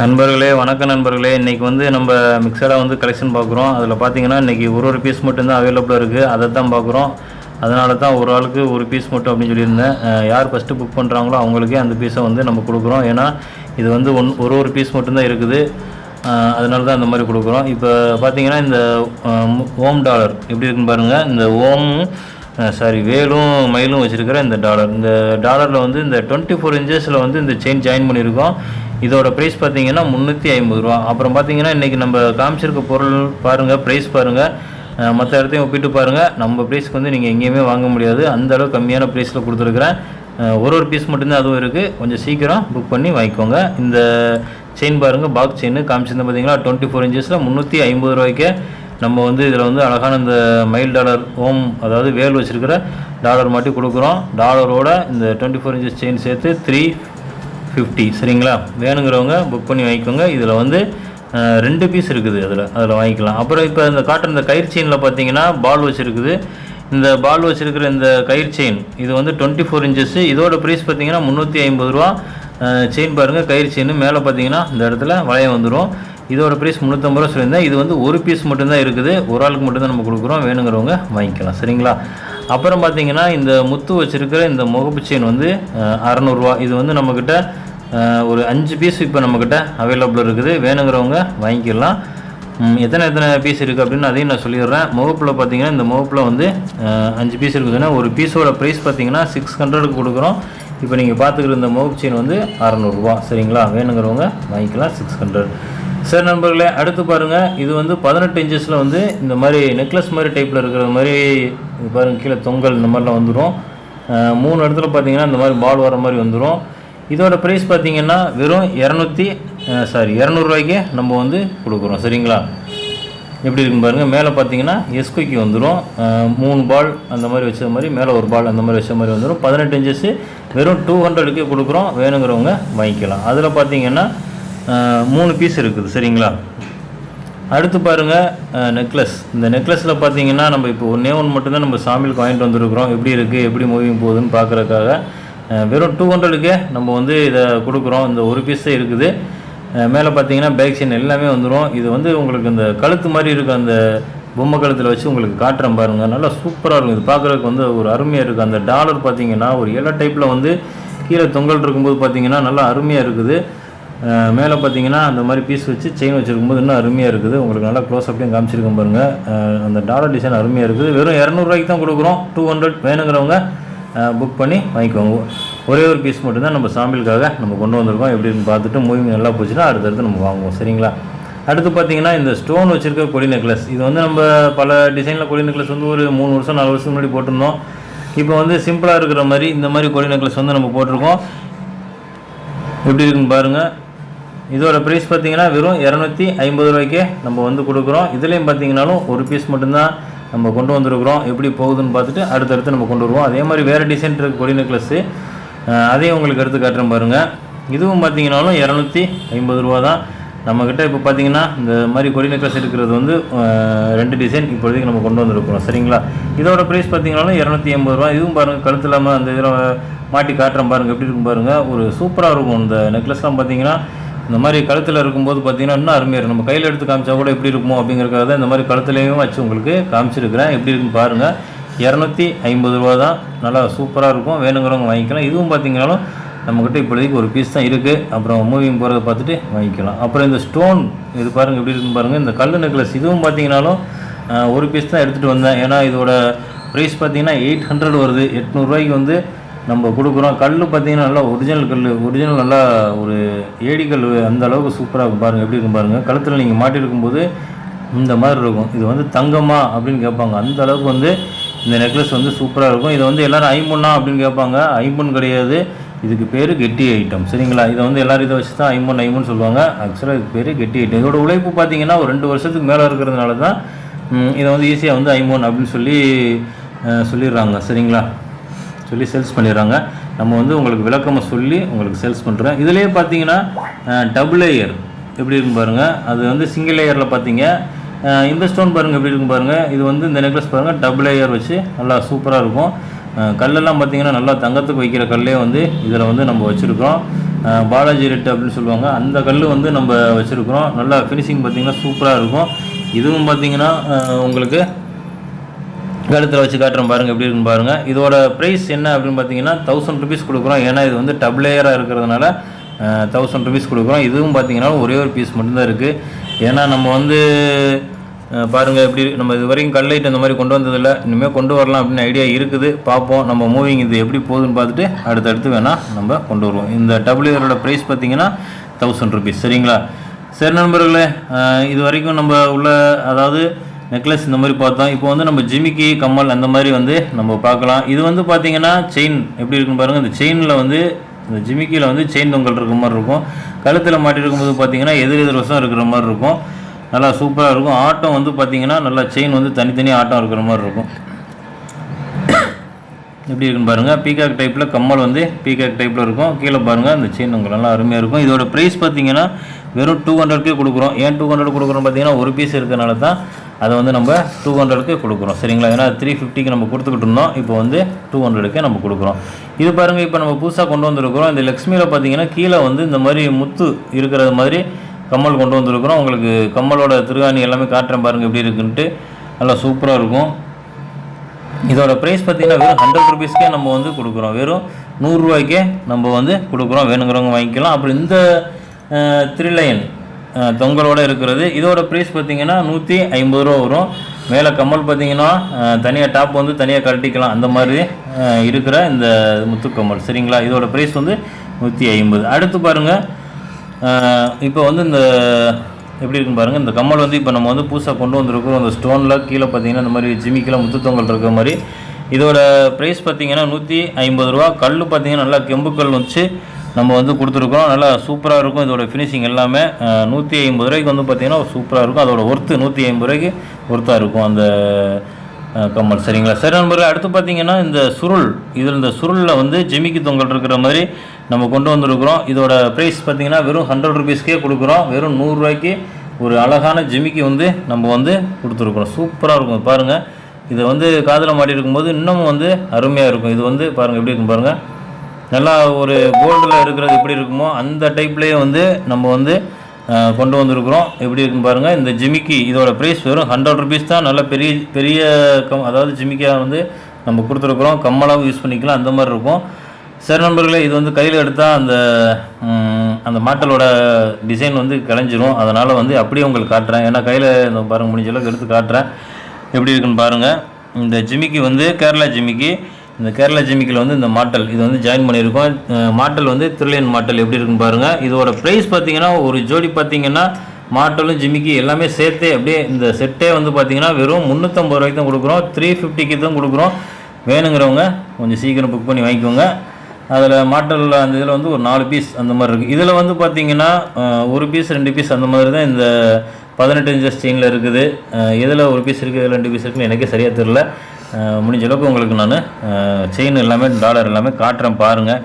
நண்பர்களே வணக்கம் நண்பர்களே. இன்றைக்கி வந்து நம்ம மிக்சடாக வந்து கலெக்ஷன் பார்க்குறோம். அதில் பார்த்தீங்கன்னா இன்றைக்கி ஒரு ஒரு பீஸ் மட்டும்தான் அவைலபிளாக இருக்குது அதை தான் பார்க்குறோம். அதனால தான் ஒரு ஆளுக்கு ஒரு பீஸ் மட்டும் அப்படின்னு சொல்லியிருந்தேன். யார் ஃபஸ்ட்டு புக் பண்ணுறாங்களோ அவங்களுக்கே அந்த பீஸை வந்து நம்ம கொடுக்குறோம். ஏன்னா இது வந்து ஒன் ஒரு ஒரு பீஸ் மட்டும்தான் இருக்குது. அதனால தான் இந்த மாதிரி கொடுக்குறோம். இப்போ பார்த்தீங்கன்னா இந்த ஓம் டாலர். எப்படி இருக்குன்னு பாருங்கள் இந்த ஓம் சாரி வேலும் மயிலும் வச்சுருக்கிற இந்த டாலர். இந்த டாலரில் வந்து இந்த டுவெண்ட்டி ஃபோர் இன்ச்சஸில் வந்து இந்த செயின் ஜாயின் பண்ணியிருக்கோம். இதோட ப்ரைஸ் பார்த்தீங்கன்னா முந்நூற்றி ஐம்பது ரூபா. அப்புறம் பார்த்தீங்கன்னா இன்றைக்கி நம்ம காமிச்சிருக்க பொருள் பாருங்கள் ப்ரைஸ் பாருங்கள் மற்ற இடத்தையும் ஒப்பிட்டு பாருங்கள் நம்ம ப்ரைஸ்க்கு வந்து நீங்கள் எங்கேயுமே வாங்க முடியாது. அந்தளவு கம்மியான ப்ரைஸில் கொடுத்துருக்குறேன். ஒரு ஒரு பீஸ் மட்டும்தான் அதுவும் இருக்குது கொஞ்சம் சீக்கிரம் புக் பண்ணி வாங்கிக்கோங்க. இந்த செயின் பாருங்கள் பாக் செயின் காமிச்சிருந்தேன் பார்த்தீங்களா? டுவெண்ட்டி ஃபோர் இன்ச்சஸில் முந்நூற்றி ஐம்பது ரூபாய்க்கு நம்ம வந்து இதில் வந்து அழகான இந்த மைல் டாலர் ஹோம் அதாவது வேல் வச்சுருக்கிற டாலர் மாட்டி கொடுக்குறோம். டாலரோட இந்த டுவெண்ட்டி ஃபோர் இன்ச்சஸ் செயின் சேர்த்து த்ரீ ஃபிஃப்டி சரிங்களா? வேணுங்கிறவங்க புக் பண்ணி வாங்கிக்கோங்க. இதில் வந்து ரெண்டு பீஸ் இருக்குது அதில் அதில் வாங்கிக்கலாம். அப்புறம் இப்போ இந்த காட்டுற இந்த கயிறு செயினில் பார்த்தீங்கன்னா பால் வச்சுருக்குது இந்த பால் வச்சுருக்கிற இந்த கயிறு செயின் இது வந்து டுவெண்ட்டி ஃபோர் இன்ச்சஸ்ஸு இதோட ப்ரைஸ் பார்த்தீங்கன்னா முந்நூற்றி ஐம்பது ரூபா. செயின் பாருங்கள் கயிறு செயின் மேலே பார்த்தீங்கன்னா இந்த இடத்துல வளையம் வந்துடும் இதோட ப்ரைஸ் முந்நூற்றம்பது ரூபா சொல்லியிருந்தேன். இது வந்து ஒரு பீஸ் மட்டும்தான் இருக்குது. ஒரு ஆளுக்கு மட்டும்தான் நம்ம கொடுக்குறோம். வேணுங்கிறவங்க வாங்கிக்கலாம். சரிங்களா? அப்புறம் பார்த்தீங்கன்னா இந்த முத்து வச்சுருக்கிற இந்த முகப்பு செயின் வந்து அறநூறுவா இது வந்து நம்மக்கிட்ட ஒரு அஞ்சு பீஸ் இப்போ நம்மக்கிட்ட அவைலபிள் இருக்குது. வேணுங்கிறவங்க வாங்கிக்கலாம். எத்தனை எத்தனை பீஸ் இருக்குது அப்படின்னு அதையும் நான் சொல்லிடுறேன். முகப்பில் பார்த்தீங்கன்னா இந்த முகப்பில் வந்து அஞ்சு பீஸ் இருக்குதுன்னா ஒரு பீஸோட ப்ரைஸ் பார்த்தீங்கன்னா சிக்ஸ் ஹண்ட்ரடுக்கு கொடுக்குறோம். இப்போ நீங்கள் பார்த்துக்கிற இந்த முகப்பு செயின் வந்து அறநூறுபா சரிங்களா? வேணுங்கிறவங்க வாங்கிக்கலாம் சிக்ஸ் ஹண்ட்ரட் சார் நண்பர்களே அடுத்து பாருங்கள் இது வந்து பதினெட்டு இன்ச்சஸில் வந்து இந்த மாதிரி நெக்லஸ் மாதிரி டைப்பில் இருக்கிற மாதிரி பாருங்கள் கீழே தொங்கல் இந்த மாதிரிலாம் வந்துடும் மூணு இடத்துல பார்த்தீங்கன்னா இந்த மாதிரி பால் வர மாதிரி வந்துடும் இதோட ப்ரைஸ் பார்த்தீங்கன்னா வெறும் இரநூத்தி சாரி இரநூறுவாய்க்கே நம்ம வந்து கொடுக்குறோம். சரிங்களா? எப்படி இருக்குன்னு பாருங்கள் மேலே பார்த்தீங்கன்னா எஸ்குக்கு வந்துடும் மூணு பால் அந்த மாதிரி வச்ச மாதிரி மேலே ஒரு பால் அந்த மாதிரி வச்ச மாதிரி வந்துடும் பதினெட்டு இன்ச்சஸ் வெறும் டூ ஹண்ட்ரடுக்கே கொடுக்குறோம். வேணுங்கிறவங்க வாங்கிக்கலாம். அதில் பார்த்தீங்கன்னா மூணு பீஸ் இருக்குது. சரிங்களா? அடுத்து பாருங்கள் நெக்லஸ் இந்த நெக்லஸில் பார்த்தீங்கன்னா நம்ம இப்போ ஒன்றே ஒன்று மட்டும்தான் நம்ம சாமியில் வாங்கிட்டு வந்துருக்குறோம். எப்படி இருக்குது எப்படி மூவிங் போகுதுன்னு பார்க்குறக்காக வெறும் டூ ஹண்ட்ரடுக்கே நம்ம வந்து இதை கொடுக்குறோம். இந்த ஒரு பீஸே இருக்குது. மேலே பார்த்தீங்கன்னா பேக் செயின் எல்லாமே வந்துடும் இது வந்து உங்களுக்கு இந்த கழுத்து மாதிரி இருக்க அந்த பொம்மை கழுத்தில் வச்சு உங்களுக்கு காட்டுறேன் பாருங்கள் நல்லா சூப்பராக இருக்கும். இது பார்க்குறதுக்கு வந்து ஒரு அருமையாக இருக்குது அந்த டாலர் பார்த்தீங்கன்னா ஒரு எல்லா டைப்பில் வந்து கீழே தொங்கல் இருக்கும்போது பார்த்தீங்கன்னா நல்லா அருமையாக இருக்குது. மேலே பார்த்தீங்கன்னா அந்த மாதிரி பீஸ் வச்சு செயின் வச்சுருக்கும்போது இன்னும் அருமையாக இருக்குது. உங்களுக்கு நல்லா க்ளோஸ் அப்படியும் காமிச்சிருக்கேன் பாருங்கள் அந்த டாலர் டிசைன் அருமையாக இருக்குது. வெறும் இரநூறுவாய்க்கு தான் கொடுக்குறோம். டூ ஹண்ட்ரட் வேணுங்கிறவங்க புக் பண்ணி வாங்கிக்கோங்க. ஒரே ஒரு பீஸ் மட்டும்தான் நம்ம சாம்பிளுக்காக நம்ம கொண்டு வந்திருக்கோம். எப்படின்னு பார்த்துட்டு மூவிங் நல்லா போச்சுன்னா அடுத்தடுத்து நம்ம வாங்குவோம். சரிங்களா? அடுத்து பார்த்தீங்கன்னா இந்த ஸ்டோன் வச்சுருக்க கொடி நெக்லஸ் இது வந்து நம்ம பல டிசைனில் கொடி நெக்லஸ் வந்து ஒரு மூணு வருஷம் நாலு வருஷம் முன்னாடி போட்டிருந்தோம். இப்போ வந்து சிம்பிளாக இருக்கிற மாதிரி இந்த மாதிரி கொடி நெக்லஸ் வந்து நம்ம போட்டிருக்கோம். எப்படி இருக்குன்னு பாருங்கள் இதோட ப்ரைஸ் பார்த்தீங்கன்னா வெறும் இரநூத்தி ஐம்பது ரூபாய்க்கே நம்ம வந்து கொடுக்குறோம். இதுலேயும் பார்த்தீங்கன்னாலும் ஒரு பீஸ் மட்டும்தான் நம்ம கொண்டு வந்திருக்கிறோம். எப்படி போகுதுன்னு பார்த்துட்டு அடுத்தடுத்து நம்ம கொண்டு வருவோம். அதே மாதிரி வேறு டிசைன் இருக்க கொடி நெக்லஸ்ஸு அதையும் உங்களுக்கு எடுத்து காட்டுறேன் பாருங்கள் இதுவும் பார்த்தீங்கன்னாலும் இரநூத்தி ஐம்பது ரூபா தான். நம்மக்கிட்ட இப்போ பார்த்தீங்கன்னா இந்த மாதிரி கொடி நெக்லஸ் இருக்கிறது வந்து ரெண்டு டிசைன் இப்போதைக்கு நம்ம கொண்டு வந்திருக்கிறோம். சரிங்களா? இதோட ப்ரைஸ் பார்த்தீங்கன்னாலும் இரநூத்தி எண்பது ரூபா. இதுவும் பாருங்கள் கழுத்து இல்லாமல் அந்த இதில் மாட்டி காட்டுறேன் பாருங்கள் எப்படி இருக்கும் பாருங்கள் ஒரு சூப்பராக இருக்கும். இந்த நெக்லஸ்லாம் பார்த்தீங்கன்னா இந்த மாதிரி கழுத்தில் இருக்கும்போது பார்த்தீங்கன்னா இன்னும் அருமையாக இருக்கும். நம்ம கையில் எடுத்து காமிச்சா கூட எப்படி இருக்குமோ அப்படிங்கிறக்காக தான் இந்த மாதிரி கழுத்துலேயும் வச்சு உங்களுக்கு காமிச்சிருக்கிறேன். எப்படி இருக்குன்னு பாருங்கள் இரநூத்தி ஐம்பது ரூபா தான். நல்லா சூப்பராக இருக்கும். வேணுங்கிறவங்க வாங்கிக்கலாம். இதுவும் பார்த்தீங்கன்னாலும் நம்மக்கிட்ட இப்போதைக்கு ஒரு பீஸ் தான் இருக்குது அப்புறம் மூவிங் போகிறத பார்த்துட்டு வாங்கிக்கலாம். அப்புறம் இந்த ஸ்டோன் இது பாருங்கள் எப்படி இருக்குன்னு பாருங்கள் இந்த கல் நெக்லஸ் இதுவும் பார்த்தீங்கன்னாலும் ஒரு பீஸ் தான் எடுத்துகிட்டு வந்தேன். ஏன்னா இதோட ப்ரைஸ் பார்த்தீங்கன்னா எயிட் ஹண்ட்ரட் வருது. எட்நூறுரூவாய்க்கு வந்து நம்ம கொடுக்குறோம். கல் பார்த்தீங்கன்னா நல்லா ஒரிஜினல் கல் ஒரிஜினல் நல்லா ஒரு ஏடி கல் அந்த அளவுக்கு சூப்பராக இருக்கும் பாருங்கள் எப்படி இருக்கும் பாருங்கள் கழுத்தில் நீங்கள் மாட்டியிருக்கும்போது இந்த மாதிரி இருக்கும். இது வந்து தங்கமா அப்படின்னு கேட்பாங்க. அந்த அளவுக்கு வந்து இந்த நெக்லஸ் வந்து சூப்பராக இருக்கும். இதை வந்து எல்லோரும் ஐம்பொன்னா அப்படின்னு கேட்பாங்க. ஐம்பொன் கிடையாது. இதுக்கு பேர் கெட்டி ஐட்டம் சரிங்களா? இதை வந்து எல்லாரும் இதை வச்சு தான் ஐம்பொன் ஐம்பொன் சொல்லுவாங்க ஆக்சுவலாக இதுக்கு பேர் கெட்டி ஐட்டம் இதோட உழைப்பு பார்த்தீங்கன்னா ஒரு ரெண்டு வருஷத்துக்கு மேலே இருக்கிறதுனால தான் இதை வந்து ஈஸியாக வந்து ஐம்பொன் அப்படின்னு சொல்லி சொல்லிடுறாங்க. சரிங்களா? சொல்லி சேல்ஸ் பண்ணிடுறாங்க. நம்ம வந்து உங்களுக்கு விளக்கமாக சொல்லி உங்களுக்கு சேல்ஸ் பண்ணுறோம் இதுலேயே பார்த்தீங்கன்னா டபுள் லேயர் எப்படி இருக்கும் பாருங்கள் அது வந்து சிங்கிள் லேயரில் பார்த்தீங்க. இந்த ஸ்டோன் பாருங்கள் எப்படி இருக்கும் பாருங்கள் இது வந்து இந்த நெக்லஸ் பாருங்கள் டபுள் லேயர் வச்சு நல்லா சூப்பராக இருக்கும். கல்லெல்லாம் பார்த்தீங்கன்னா நல்லா தங்கத்துக்கு வைக்கிற கல்லே வந்து இதில் வந்து நம்ம வச்சுருக்கோம் பாலாஜி ரெட்டு அப்படின்னு சொல்லுவாங்க. அந்த கல் வந்து நம்ம வச்சுருக்குறோம். நல்லா ஃபினிஷிங் பார்த்தீங்கன்னா சூப்பராக இருக்கும். இதுவும் பார்த்தீங்கன்னா உங்களுக்கு கழுத்தில் வச்சு காட்டுறோம் பாருங்கள் எப்படி இருக்குன்னு பாருங்கள் இதோட ப்ரைஸ் என்ன அப்படின்னு பார்த்தீங்கன்னா தௌசண்ட் ருபீஸ் கொடுக்குறோம். ஏன்னா இது வந்து டபுளேயராக இருக்கிறதுனால தௌசண்ட் ருபீஸ் கொடுக்குறோம். இதுவும் பார்த்தீங்கன்னா ஒரே ஒரு பீஸ் மட்டும்தான் இருக்குது ஏன்னா நம்ம வந்து பாருங்கள் எப்படி நம்ம இது வரைக்கும் கல்லைட் அந்த மாதிரி கொண்டு வந்ததில்லை. இனிமேல் கொண்டு வரலாம் அப்படின்னு ஐடியா இருக்குது. பார்ப்போம். நம்ம மூவிங் இது எப்படி போகுதுன்னு பார்த்துட்டு அடுத்தடுத்து வேணால் நம்ம கொண்டு வருவோம். இந்த டபுள்யூஆரோட ப்ரைஸ் பார்த்தீங்கன்னா தௌசண்ட் ருபீஸ் சரிங்களா? சரி நண்பர்களே இது வரைக்கும் நம்ம உள்ள அதாவது நெக்லஸ் இந்த மாதிரி பார்த்தோம். இப்போ வந்து நம்ம ஜிமிக்கி கம்மல் அந்த மாதிரி வந்து நம்ம பார்க்கலாம். இது வந்து பார்த்தீங்கன்னா செயின் எப்படி இருக்குன்னு பாருங்கள் இந்த செயினில் வந்து இந்த ஜிமிக்கியில் வந்து செயின் தொங்கல் இருக்கிற மாதிரி இருக்கும். கழுத்தில் மாட்டிருக்கும் போது பார்த்தீங்கன்னா எதிர் எதிர் இருக்கிற மாதிரி இருக்கும். நல்லா சூப்பராக இருக்கும். ஆட்டம் வந்து பார்த்தீங்கன்னா நல்லா செயின் வந்து தனித்தனி ஆட்டம் இருக்கிற மாதிரி இருக்கும். எப்படி இருக்குன்னு பாருங்கள் பீகாக் டைப்பில் கம்மல் வந்து பீகாக் டைப்பில் இருக்கும். கீழே பாருங்கள் அந்த செயின் உங்களுக்கு நல்லா அருமையாக இருக்கும். இதோட ப்ரைஸ் பார்த்தீங்கன்னா வெறும் டூ ஹண்ட்ரட்க்கே கொடுக்குறோம். ஏன் டூ ஹண்ட்ரட் கொடுக்குறோம் பார்த்தீங்கன்னா ஒரு பீஸ் இருக்கிறனால தான் அதை வந்து நம்ம டூ ஹண்ட்ரடுக்கு கொடுக்குறோம். சரிங்களா? ஏன்னா த்ரீ ஃபிஃப்டிக்கு நம்ம கொடுத்துக்கிட்டு இருந்தோம். இப்போ வந்து டூ ஹண்ட்ரடுக்கு நம்ம கொடுக்குறோம். இது பாருங்கள் இப்போ நம்ம புதுசாக கொண்டு வந்திருக்கிறோம். இந்த லக்ஷ்மியில் பார்த்தீங்கன்னா கீழே வந்து இந்த மாதிரி முத்து இருக்கிறது மாதிரி கம்மல் கொண்டு வந்திருக்கிறோம். உங்களுக்கு கம்மலோட திருகாணி எல்லாமே காட்டுறேன் பாருங்கள் எப்படி இருக்குன்ட்டு. நல்லா சூப்பராக இருக்கும். இதோட ப்ரைஸ் பார்த்தீங்கன்னா வெறும் ஹண்ட்ரட் ருபீஸ்க்கே நம்ம வந்து கொடுக்குறோம். வெறும் நூறுரூவாய்க்கே நம்ம வந்து கொடுக்குறோம். வேணுங்கிறவங்க வாங்கிக்கலாம். அப்புறம் இந்த த்ரிலைன் தொங்கலோடு இருக்கிறது. இதோட ப்ரைஸ் பார்த்தீங்கன்னா நூற்றி ஐம்பது ரூபா வரும். மேலே கம்மல் பார்த்தீங்கன்னா தனியாக டாப் வந்து தனியாக கழட்டிக்கலாம். அந்த மாதிரி இருக்கிற இந்த முத்துக்கம்மல் சரிங்களா? இதோட ப்ரைஸ் வந்து நூற்றி ஐம்பது. அடுத்து பாருங்கள் இப்போ வந்து இந்த எப்படி இருக்குன்னு பாருங்கள் இந்த கம்மல் வந்து இப்போ நம்ம வந்து புதுசாக கொண்டு வந்திருக்கிறோம். அந்த ஸ்டோனில் கீழே பார்த்தீங்கன்னா இந்த மாதிரி ஜிமிக்கிலாம் முத்து தொங்கல் இருக்கிற மாதிரி. இதோட ப்ரைஸ் பார்த்தீங்கன்னா நூற்றி ஐம்பது ரூபா. கல் பார்த்தீங்கன்னா நல்லா கெம்பு கல் வச்சு நம்ம வந்து கொடுத்துருக்கோம். நல்லா சூப்பராக இருக்கும். இதோட ஃபினிஷிங் எல்லாமே நூற்றி ஐம்பது ரூபாய்க்கு வந்து பார்த்தீங்கன்னா சூப்பராக இருக்கும். அதோட ஒர்த்து நூற்றி ஐம்பது ரூபாய்க்கு ஒர்த்தாக இருக்கும் அந்த கம்மல். சரிங்களா? சரி நண்பர்களே அடுத்து பார்த்தீங்கன்னா இந்த சுருள். இதில் இந்த சுருளில் வந்து ஜிமிக்கி தொங்கல் இருக்கிற மாதிரி நம்ம கொண்டு வந்திருக்கிறோம். இதோட ப்ரைஸ் பார்த்தீங்கன்னா வெறும் ஹண்ட்ரட் ருபீஸ்க்கே கொடுக்குறோம். வெறும் நூறுரூவாய்க்கு ஒரு அழகான ஜிமிக்கி வந்து நம்ம வந்து கொடுத்துருக்குறோம். சூப்பராக இருக்கும். பாருங்கள் இதை வந்து காதில் மாட்டி இருக்கும்போது இன்னமும் வந்து அருமையாக இருக்கும். இது வந்து பாருங்கள் எப்படி இருக்கும் பாருங்கள் நல்லா ஒரு கோல்டில் இருக்கிறது எப்படி இருக்குமோ அந்த டைப்லேயே வந்து நம்ம வந்து கொண்டு வந்திருக்கிறோம். எப்படி இருக்குன்னு பாருங்கள் இந்த ஜிமிக்கி இதோட ப்ரைஸ் வெறும் ஹண்ட்ரட் ருபீஸ் தான். நல்ல பெரிய பெரிய கம் அதாவது ஜிமிக்கியாக வந்து நம்ம கொடுத்துருக்குறோம். கம்மலாகவும் யூஸ் பண்ணிக்கலாம். அந்த மாதிரி இருக்கும். சரி நண்பர்களே இது வந்து கையில் எடுத்தால் அந்த அந்த மாட்டலோட டிசைன் வந்து கலைஞ்சிரும் அதனால் வந்து அப்படியே உங்களுக்கு காட்டுறேன். ஏன்னா கையில் இந்த பாருங்க முடிஞ்ச அளவுக்கு எடுத்து காட்டுறேன். எப்படி இருக்குன்னு பாருங்கள் இந்த ஜிமிக்கி வந்து கேரளா ஜிமிக்கி. இந்த கேரளா ஜிமிக்கில் வந்து இந்த மாட்டல் இது வந்து ஜாயின் பண்ணியிருக்கோம். மாட்டல் வந்து திருளியன் மாட்டல் எப்படி இருக்குன்னு பாருங்கள் இதோட ப்ரைஸ் பார்த்தீங்கன்னா ஒரு ஜோடி பார்த்தீங்கன்னா மாட்டலும் ஜிமிக்கி எல்லாமே சேர்த்தே அப்படியே இந்த செட்டே வந்து பார்த்தீங்கன்னா வெறும் முந்நூற்றம்பது ரூபாய்க்கு தான் கொடுக்குறோம். த்ரீ ஃபிஃப்டிக்கு தான் கொடுக்குறோம். வேணுங்கிறவங்க கொஞ்சம் சீக்கிரம் புக் பண்ணி வாங்கிக்கோங்க. அதில் மாட்டலில் அந்த இதில் வந்து ஒரு நாலு பீஸ் அந்த மாதிரி இருக்குது இதில் வந்து பார்த்தீங்கன்னா ஒரு பீஸ் ரெண்டு பீஸ் அந்த மாதிரி தான் இந்த பதினெட்டு இன்ச்சஸ் செயினில் இருக்குது. எதில் ஒரு பீஸ் இருக்குது இதில் ரெண்டு பீஸ் இருக்குன்னு எனக்கே சரியாக தெரில முடிஞ்ச அளவுக்கு உங்களுக்கு நான் செயின் எல்லாமே டாலர் எல்லாமே காட்டுறேன் பாருங்கள்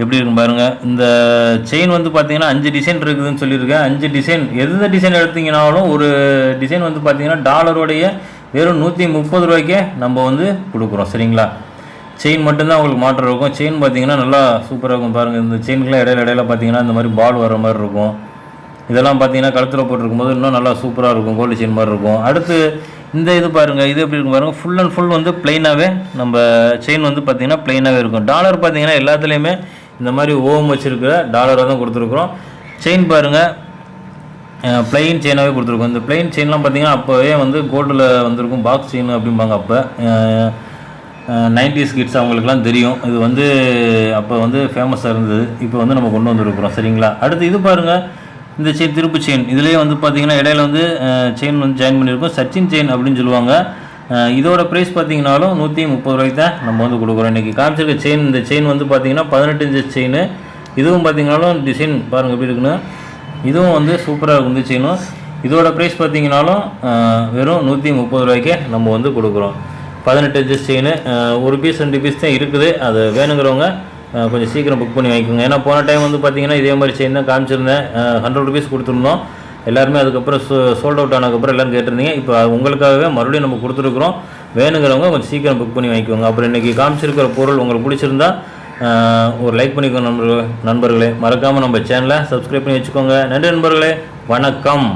எப்படி இருக்கும் பாருங்கள் இந்த செயின் வந்து பார்த்தீங்கன்னா அஞ்சு டிசைன் இருக்குதுன்னு சொல்லியிருக்கேன். அஞ்சு டிசைன் எந்த டிசைன் எடுத்தீங்கனாலும் ஒரு டிசைன் வந்து பார்த்தீங்கன்னா டாலருடைய வெறும் நூற்றி முப்பது ரூபாய்க்கே நம்ம வந்து கொடுக்குறோம். சரிங்களா? செயின் மட்டும்தான் உங்களுக்கு மாற்றம் இருக்கும். செயின் பார்த்தீங்கன்னா நல்லா சூப்பராக இருக்கும் பாருங்கள் இந்த செயினுக்குலாம் இடையில இடையில பார்த்தீங்கன்னா இந்த மாதிரி பால் வர மாதிரி இருக்கும். இதெல்லாம் பார்த்தீங்கன்னா கழுத்தில் போட்டிருக்கும் போது இன்னும் நல்லா சூப்பராக இருக்கும். கோல்டு செயின் மாதிரி இருக்கும். அடுத்து இந்த இது பாருங்கள் இது எப்படி இருக்கும் பாருங்கள் ஃபுல் அண்ட் ஃபுல் வந்து ப்ளைனாகவே நம்ம செயின் வந்து பார்த்தீங்கன்னா ப்ளைனாகவே இருக்கும். டாலர் பார்த்தீங்கன்னா எல்லாத்துலேயுமே இந்த மாதிரி ஓம் வச்சுருக்கிற டாலராக தான் கொடுத்துருக்குறோம். செயின் பாருங்கள் பிளெயின் செயினாகவே கொடுத்துருக்கோம். இந்த பிளெயின் செயின்லாம் பார்த்தீங்கன்னா அப்போவே வந்து கோல்டில் வந்திருக்கும் பாக்ஸ் செயின் அப்படிம்பாங்க அப்போ. நைன்டிஸ் கிட்ஸ் அவங்களுக்குலாம் தெரியும். இது வந்து அப்போ வந்து ஃபேமஸாக இருந்தது. இப்போ வந்து நம்ம கொண்டு வந்துருக்குறோம். சரிங்களா? அடுத்து இது பாருங்கள் இந்த செயின் திருப்பு செயின் இதுலேயே வந்து பார்த்தீங்கன்னா இடையில வந்து செயின் வந்து ஜாயின் பண்ணியிருக்கோம் சச்சின் செயின் அப்படின்னு சொல்லுவாங்க. இதோட ப்ரைஸ் பார்த்தீங்கனாலும் நூற்றி முப்பது ரூபாய்க்கு தான் நம்ம வந்து கொடுக்குறோம். இன்றைக்கி காமிச்சிருக்க செயின் இந்த செயின் வந்து பார்த்தீங்கன்னா பதினெட்டு இன்ச் செயின் இதுவும் பார்த்தீங்கனாலும் டிசைன் பாருங்கள் எப்படி இருக்குன்னு. இதுவும் வந்து சூப்பராக இருக்கும் இந்த செயினும் இதோட ப்ரைஸ் பார்த்தீங்கனாலும் வெறும் நூற்றி முப்பது ரூபாய்க்கே நம்ம வந்து கொடுக்குறோம். பதினெட்டு இன்ச்சஸ் செயின் ஒரு பீஸ் ரெண்டு பீஸ் தான் இருக்குது. அது வேணுங்கிறவங்க கொஞ்சம் சீக்கிரம் புக் பண்ணி வாங்கிக்கோங்க. ஏன்னா போன டைம் வந்து பார்த்தீங்கன்னா இதே மாதிரி செயின் தான் காமிச்சிருந்தேன். ஹண்ட்ரட் ருபீஸ் கொடுத்துருந்தோம். எல்லாருமே அதுக்கப்புறம் சோல்ட் அவுட் ஆனதுக்கப்புறம் எல்லாரும் கேட்டிருந்தீங்க. இப்போ உங்களுக்காகவே மறுபடியும் நம்ம கொடுத்துருக்குறோம். வேணுங்கிறவங்க கொஞ்சம் சீக்கிரம் புக் பண்ணி வாங்கிக்கோங்க. அப்புறம் இன்றைக்கி காமிச்சிருக்கிற பொருள் உங்களுக்கு பிடிச்சிருந்தா ஒரு லைக் பண்ணிக்கோங்க நண்பர்களே. நண்பர்களே மறக்காமல் நம்ம சேனலை சப்ஸ்கிரைப் பண்ணி வச்சுக்கோங்க. நன்றி நண்பர்களே. வணக்கம்.